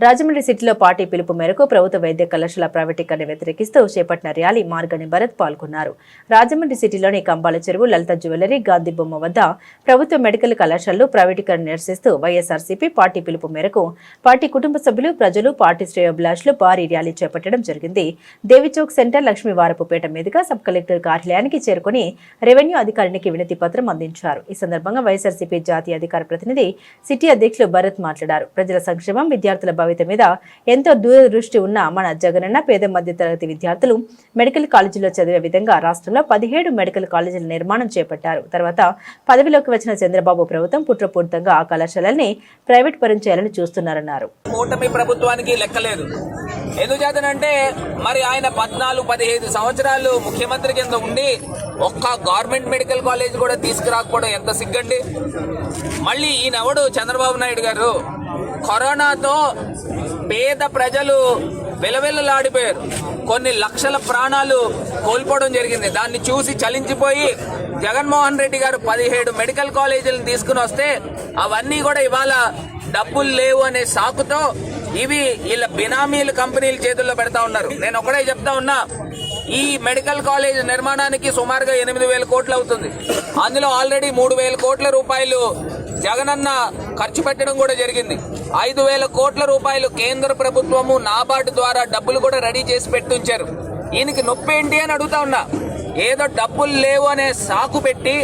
రాజమండ్రి సిటీలో పార్టీ పిలుపు మేరకు ప్రభుత్వ వైద్య కళాశాల ప్రైవేటీకరణ వ్యతిరేకిస్తూ చేపట్టిన ర్యాలీ మార్గని భరత్ పాల్గొన్నారు. రాజమండ్రి సిటీలోని కంబాల చెరువు లలిత జ్యువెలరీ గాంధీ బొమ్మ వద్ద ప్రభుత్వ మెడికల్ కళాశాలలు ప్రైవేటీకరణ నిరసిస్తూ వైఎస్ఆర్సీపీ పార్టీ పిలుపు మేరకు పార్టీ కుటుంబ సభ్యులు ప్రజలు పార్టీ శ్రేయోభిలాషులు భారీ ర్యాలీ చేపట్టడం జరిగింది. దేవిచౌక్ సెంటర్ లక్ష్మీవారపుపేట మీదుగా సబ్ కలెక్టర్ కార్యాలయానికి చేరుకుని రెవెన్యూ అధికారినికి వినతి పత్రం అందించారు. ఈ సందర్భంగా వైఎస్ఆర్సీపీ జాతీయ అధికార ప్రతినిధి సిటీ అధ్యక్షులు భరత్ మాట్లాడారు. ప్రజల సంక్షేమం విద్యార్థుల భవిత మీద ఎంతో దూరదృష్టి ఉన్న మన జగనన్న పేద మధ్య తరగతి విద్యార్థులు మెడికల్ కాలేజీలో చదివే విధంగా రాష్ట్రంలో పదిహేడు మెడికల్ కాలేజీల నిర్మాణం చేపట్టారు. తర్వాత పదవిలోకి వచ్చిన చంద్రబాబు ప్రభుత్వం పుట్రపూర్తంగా ఆ కళాశాలని ప్రైవేట్ పరం చేయాలని చూస్తున్నారన్నారు. కూటమి ప్రభుత్వానికి లెక్కలేదు ఎందుచేతనంటే మరి ఆయన పద్నాలుగు పదిహేను సంవత్సరాలు ముఖ్యమంత్రి కింద ఉండి ఒక్క గవర్నమెంట్ మెడికల్ కాలేజ్ కూడా తీసుకురాకపోవడం ఎంత సిగ్గండి? మళ్ళీ ఈయనెవడు? చంద్రబాబు నాయుడు గారు. కరోనాతో పేద ప్రజలు విలవిల్లలాడిపోయారు కొన్ని లక్షల ప్రాణాలు కోల్పోవడం జరిగింది. దాన్ని చూసి చలించిపోయి జగన్మోహన్ రెడ్డి గారు పదిహేడు మెడికల్ కాలేజీలను తీసుకుని వస్తే అవన్నీ కూడా ఇవాళ డబ్బులు లేవు అనే సాకుతో ఇవి వీళ్ళ బినామీలు కంపెనీల చేతుల్లో పెడతా ఉన్నారు. నేను ఒకటే చెప్తా ఉన్నా ఈ మెడికల్ కాలేజ్ నిర్మాణానికి సుమారుగా ఎనిమిది వేల కోట్లు అవుతుంది. అందులో ఆల్రెడీ మూడు వేల కోట్ల రూపాయలు జగనన్న ఖర్చు పెట్టడం కూడా జరిగింది. ఐదు వేల కోట్ల రూపాయలు కేంద్ర ప్రభుత్వము నాబార్డు ద్వారా డబ్బులు కూడా రెడీ చేసి పెట్టుంచారు. ఈయనకి నొప్పి ఏంటి అని అడుగుతా ఉన్నా. ఏదో డబ్బులు లేవు అనే సాకు పెట్టి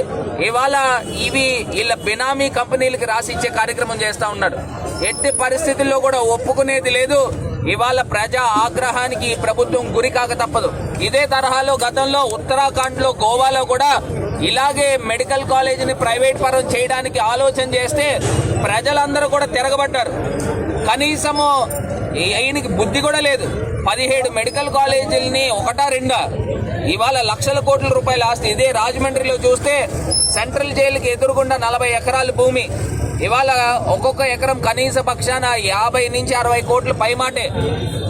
ఇవాళ ఇవి వీళ్ళ బినామీ కంపెనీలకి రాసిచ్చే కార్యక్రమం చేస్తా ఉన్నాడు. ఎట్టి పరిస్థితుల్లో కూడా ఒప్పుకునేది లేదు. ఇవాళ ప్రజా ఆగ్రహానికి ప్రభుత్వం గురికాక తప్పదు. ఇదే తరహాలో గతంలో ఉత్తరాఖండ్లో గోవాలో కూడా ఇలాగే మెడికల్ కాలేజీని ప్రైవేట్ పరం చేయడానికి ఆలోచన చేస్తే ప్రజలందరూ కూడా తిరగబడ్డారు. కనీసము ఈయనకి బుద్ధి కూడా లేదు. పదిహేడు మెడికల్ కాలేజీలని ఒకటా రెండా? ఇవాళ లక్షల కోట్ల రూపాయల ఆస్తి. ఇదే రాజమండ్రిలో చూస్తే సెంట్రల్ జైలుకి ఎదురుగుండా నలభై ఎకరాల భూమి. ఇవాళ ఒక్కొక్క ఎకరం కనీస పక్షాన యాభై నుంచి అరవై కోట్లు పైమాటే.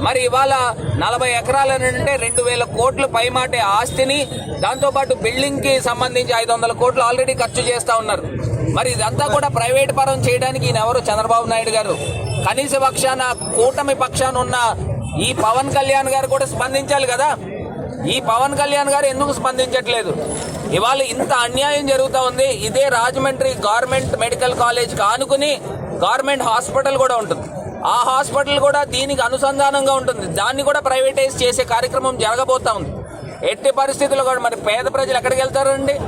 మరి ఇవాళ నలభై ఎకరాలు అంటే రెండు వేల కోట్లు పైమాటే ఆస్తిని దాంతోపాటు బిల్డింగ్కి సంబంధించి ఐదు వందల కోట్లు ఆల్రెడీ ఖర్చు చేస్తా ఉన్నారు. మరి ఇదంతా కూడా ప్రైవేట్ పరం చేయడానికి ఈయన ఎవరు? చంద్రబాబు నాయుడు గారు. కనీస పక్షాన కూటమి పక్షాన ఉన్న ఈ పవన్ కళ్యాణ్ గారు కూడా స్పందించాలి కదా? ఈ పవన్ కళ్యాణ్ గారు ఎందుకు స్పందించట్లేదు? ఇవాళ ఇంత అన్యాయం జరుగుతూ ఉంది. ఇదే రాజమండ్రి గవర్నమెంట్ మెడికల్ కాలేజ్ కానుకుని గవర్నమెంట్ హాస్పిటల్ కూడా ఉంటుంది. ఆ హాస్పిటల్ కూడా దీనికి అనుసంధానంగా ఉంటుంది. దాన్ని కూడా ప్రైవేటైజ్ చేసే కార్యక్రమం జరగబోతా ఉంది. ఎట్టి పరిస్థితుల్లో కూడా మరి పేద ప్రజలు ఎక్కడికి వెళ్తారండి?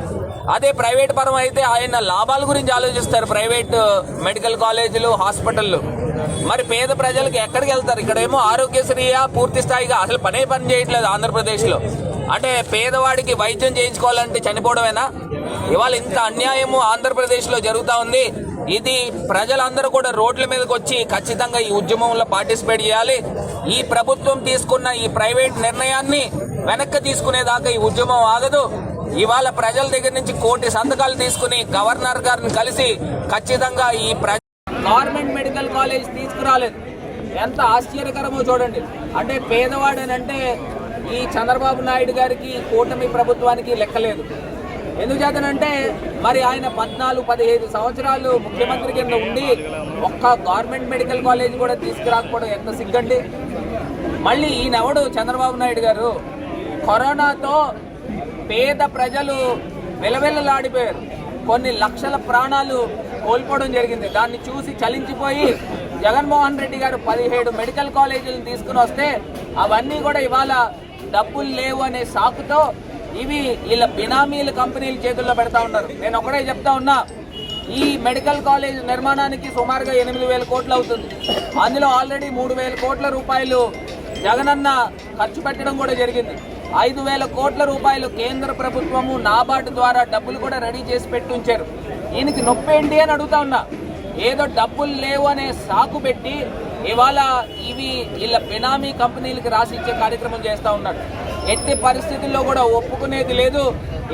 అదే ప్రైవేట్ పరం అయితే ఆయన లాభాల గురించి ఆలోచిస్తారు. ప్రైవేట్ మెడికల్ కాలేజీలు హాస్పిటళ్ళు. మరి పేద ప్రజలకు ఎక్కడికి వెళ్తారు? ఇక్కడేమో ఆరోగ్యశ్రీయా పూర్తి స్థాయిగా? అసలు పనే పని చేయట్లేదు ఆంధ్రప్రదేశ్లో. అంటే పేదవాడికి వైద్యం చేయించుకోవాలంటే చనిపోవడమేనా? ఇవాళ ఇంత అన్యాయము ఆంధ్రప్రదేశ్లో జరుగుతూ ఉంది. ఇది ప్రజలందరూ కూడా రోడ్ల మీదకి వచ్చి ఖచ్చితంగా ఈ ఉద్యమంలో పార్టిసిపేట్ చేయాలి. ఈ ప్రభుత్వం తీసుకున్న ఈ ప్రైవేట్ నిర్ణయాన్ని వెనక్కి తీసుకునేదాకా ఈ ఉద్యమం ఆగదు. ఇవాళ ప్రజల దగ్గర నుంచి కోటి సంతకాలు తీసుకుని గవర్నర్ గారిని కలిసి ఖచ్చితంగా ఈ ప్ర గవర్నమెంట్ మెడికల్ కాలేజ్ తీసుకురాలేదు. ఎంత ఆశ్చర్యకరమో చూడండి. అంటే పేదవాడనంటే ఈ చంద్రబాబు నాయుడు గారికి కూటమి ప్రభుత్వానికి లెక్కలేదు. ఎందుచేతనంటే మరి ఆయన పద్నాలుగు పదిహేను సంవత్సరాలు ముఖ్యమంత్రి కింద ఉండి ఒక్క గవర్నమెంట్ మెడికల్ కాలేజ్ కూడా తీసుకురాకపోవడం ఎంత సిగ్గండి? మళ్ళీ ఈయనెవడు? చంద్రబాబు నాయుడు గారు. కరోనాతో పేద ప్రజలు విలవిల్లలాడిపోయారు కొన్ని లక్షల ప్రాణాలు కోల్పోవడం జరిగింది. దాన్ని చూసి చలించిపోయి జగన్మోహన్ రెడ్డి గారు పదిహేడు మెడికల్ కాలేజీలను తీసుకుని వస్తే అవన్నీ కూడా ఇవాళ డబ్బులు లేవు అనే సాకుతో ఇవి వీళ్ళ బినామీల కంపెనీల చేతుల్లో పెడతా ఉన్నారు. నేను ఒకటే చెప్తా ఉన్నా ఈ మెడికల్ కాలేజ్ నిర్మాణానికి సుమారుగా ఎనిమిది వేల కోట్లు అవుతుంది. అందులో ఆల్రెడీ మూడు వేల కోట్ల రూపాయలు జగనన్న ఖర్చు పెట్టడం కూడా జరిగింది. ఐదు వేల కోట్ల రూపాయలు కేంద్ర ప్రభుత్వము నాబార్డు ద్వారా డబ్బులు కూడా రెడీ చేసి పెట్టుంచారు. ఈయనకి నొప్పి ఏంటి అని అడుగుతా ఉన్నా. ఏదో డబ్బులు లేవు అనే సాకు పెట్టి ఇవాళ ఇవి వీళ్ళ బినామీ కంపెనీలకి రాసిచ్చే కార్యక్రమం చేస్తూ ఉన్నాడు. ఎట్టి పరిస్థితుల్లో కూడా ఒప్పుకునేది లేదు.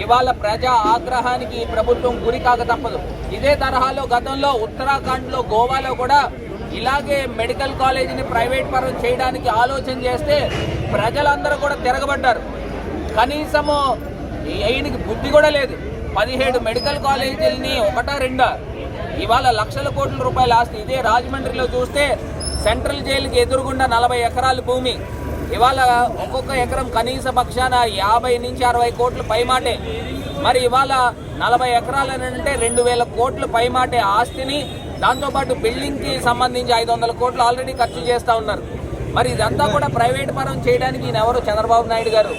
ఇవాళ ప్రజా ఆగ్రహానికి ప్రభుత్వం గురి కాక తప్పదు. ఇదే తరహాలో గతంలో ఉత్తరాఖండ్లో గోవాలో కూడా ఇలాగే మెడికల్ కాలేజీని ప్రైవేట్ పరం చేయడానికి ఆలోచన చేస్తే ప్రజలందరూ కూడా తిరగబడ్డారు. కనీసము ఈయనకి బుద్ధి కూడా లేదు. పదిహేడు మెడికల్ కాలేజీలని ఒకటా రెండా? ఇవాళ లక్షల కోట్ల రూపాయల ఆస్తి. ఇదే రాజమండ్రిలో చూస్తే సెంట్రల్ జైలుకి ఎదురుగుండా నలభై ఎకరాల భూమి. ఇవాళ ఒక్కొక్క ఎకరం కనీస పక్షాన యాభై నుంచి అరవై కోట్లు పైమాటే. మరి ఇవాళ నలభై ఎకరాలు అని అంటే రెండు వేల కోట్లు పైమాటే ఆస్తిని దాంతోపాటు బిల్డింగ్కి సంబంధించి ఐదు వందల కోట్లు ఆల్రెడీ ఖర్చు చేస్తా ఉన్నారు. మరి ఇదంతా కూడా ప్రైవేట్ పరం చేయడానికి ఈయన ఎవరు చంద్రబాబు నాయుడు గారు?